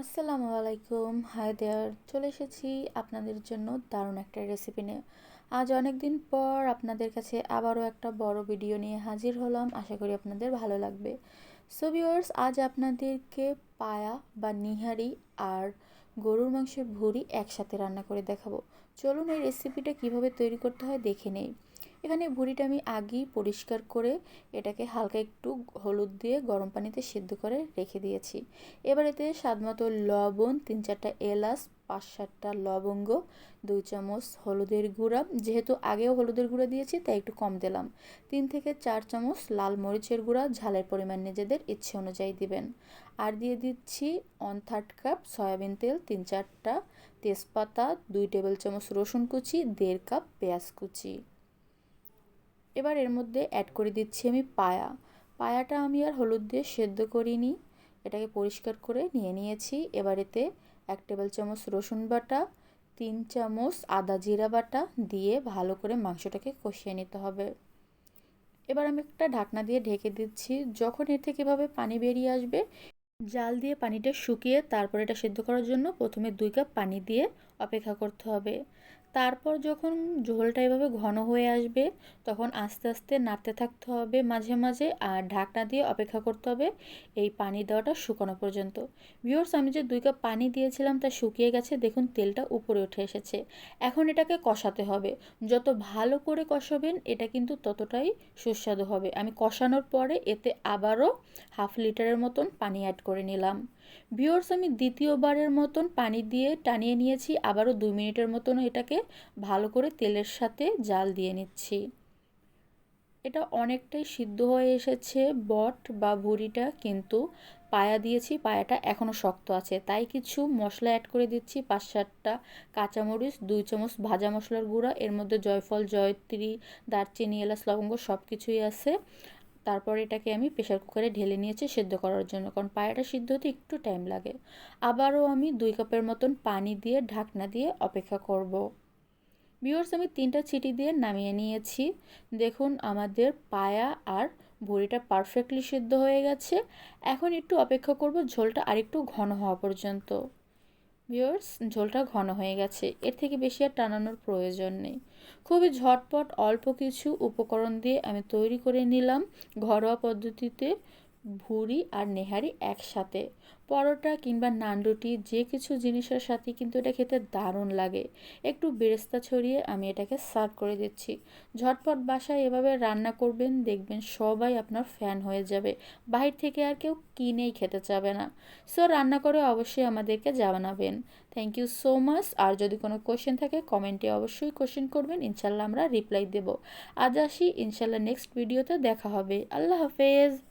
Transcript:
আসসালামু আলাইকুম। Hi there চলে এসেছি আপনাদের জন্য দারুণ একটা রেসিপি নিয়ে। আজ অনেক দিন পর আপনাদের কাছে আবারও একটা বড় ভিডিও নিয়ে হাজির হলাম। আশা করি আপনাদের ভালো লাগবে। সো ভিউয়ার্স আজ আপনাদেরকে পায়া বা নিহারি আর গরুর মাংসের ভুড়ি একসাথে রান্না করে দেখাবো। চলুন এই রেসিপিটা কীভাবে তৈরি করতে হয় দেখে নেই। এখানে ভুড়িটা আমি আগেই পরিষ্কার করে এটাকে হালকা একটু হলুদ দিয়ে গরম পানিতে সিদ্ধ করে রেখে দিয়েছি। এবার এতে স্বাদমতো লবণ, তিন চারটা এলাচ, পাঁচ সাতটা লবঙ্গ, দুই চামচ হলুদের গুঁড়া। যেহেতু আগেও হলুদের গুঁড়া দিয়েছি, তাই একটু কম দিলাম। তিন থেকে চার চামচ লাল মরিচের গুঁড়া, ঝালের পরিমাণ নিজেদের ইচ্ছে অনুযায়ী দিবেন। আর দিয়ে দিচ্ছি ওয়ান থার্ড কাপ সয়াবিন তেল, তিন চারটা তেজপাতা, দুই টেবিল চামচ রসুন কুচি, দেড় কাপ পেঁয়াজ কুচি। এবার এর মধ্যে অ্যাড করে দিচ্ছি আমি পায়া। পায়াটা আমি আর হলুদ দিয়ে সেদ্ধ করিনি। এটাকে পরিষ্কার করে নিয়ে নিয়েছি। এবার এতে এক টেবিল চামচ রসুন বাটা, তিন চামচ আদা জিরা বাটা দিয়ে ভালো করে মাংসটাকে কষিয়ে নিতে হবে। এবার আমি একটা ঢাকনা দিয়ে ঢেকে দিচ্ছি। যখন এর থেকে পানি বেরিয়ে আসবে জাল দিয়ে পানিটা শুকিয়ে তারপর এটা সেদ্ধ করার জন্য প্রথমে দুই কাপ পানি দিয়ে অপেক্ষা করতে হবে। তারপর যখন ঝোলটা এভাবে ঘন হয়ে আসবে, তখন আস্তে আস্তে নাড়তে থাকতে হবে মাঝে মাঝে আর ঢাকনা দিয়ে অপেক্ষা করতে হবে এই পানি দেওয়াটা শুকানো পর্যন্ত। ভিওর্স আমি যে দুই কাপ পানি দিয়েছিলাম তা শুকিয়ে গেছে, দেখুন তেলটা উপরে উঠে এসেছে। এখন এটাকে কষাতে হবে। যত ভালো করে কষাবেন, এটা কিন্তু ততটাই সুস্বাদু হবে। আমি কষানোর পরে এতে আবারও হাফ লিটারের মতন পানি অ্যাড করে নিলাম। ভিওর্স আমি দ্বিতীয়বারের মতন পানি দিয়ে টানিয়ে নিয়েছি, আবারও দুই মিনিটের মতন এটাকে ভালো করে তেলের সাথে জাল দিয়ে নিচ্ছি। এটা অনেকটাই সিদ্ধ হয়ে এসেছে, বট বা ভুড়িটা কিন্তু পায়া দিয়েছি, পায়াটা এখনও শক্ত আছে। তাই কিছু মশলা অ্যাড করে দিচ্ছি, পাঁচ সাতটা কাঁচামরিচ, দুই চামচ ভাজা মশলার গুঁড়া, এর মধ্যে জয়ফল, জয়ত্রী, দারচিনি, এলাচ, লবঙ্গ সব কিছুই আছে। তারপর এটাকে আমি প্রেশার কুকারে ঢেলে নিয়েছি সেদ্ধ করার জন্য, কারণ পায়াটা সিদ্ধ হতে একটু টাইম লাগে। আবারও আমি দুই কাপের মতন পানি দিয়ে ঢাকনা দিয়ে অপেক্ষা করব। ভিউয়ার্স আমি তিনটা চিটি দিয়ে নামিয়ে নিয়েছি। দেখুন, আমাদের পায়া আর ভুড়িটা পারফেক্টলি সিদ্ধ হয়ে গেছে। এখন একটু অপেক্ষা করব ঝোলটা আরেকটু ঘন হওয়া পর্যন্ত। ভিওর্স ঝোলটা ঘন হয়ে গেছে। এর থেকে বেশি আর টানানোর প্রয়োজন নেই। খুবই ঝটপট অল্প কিছু উপকরণ দিয়ে আমি তৈরি করে নিলাম ঘরোয়া পদ্ধতিতে। ভুড়ি আর নেহারি একসাথে। পরোটা কিংবা নান রুটি যে কিছু জিনিসের সাথে কিন্তু এটা খেতে দারুণ লাগে। একটু বেরেস্তা ছড়িয়ে আমি এটাকে সার্ভ করে দিচ্ছি। ঝটপট বাসায় এভাবে রান্না করবেন, দেখবেন সবাই আপনার ফ্যান হয়ে যাবে। বাহির থেকে আর কেউ কিনেই খেতে চাবে না। সো, রান্না করে অবশ্যই আমাদেরকে জানাবেন। থ্যাংক ইউ সো মাচ আর যদি কোনো কোশ্চেন থাকে কমেন্টে অবশ্যই কোশ্চেন করবেন। ইনশাল্লাহ আমরা রিপ্লাই দেব। আজ আসি। ইনশাল্লাহ নেক্সট ভিডিওতে দেখা হবে। আল্লাহ হাফেজ।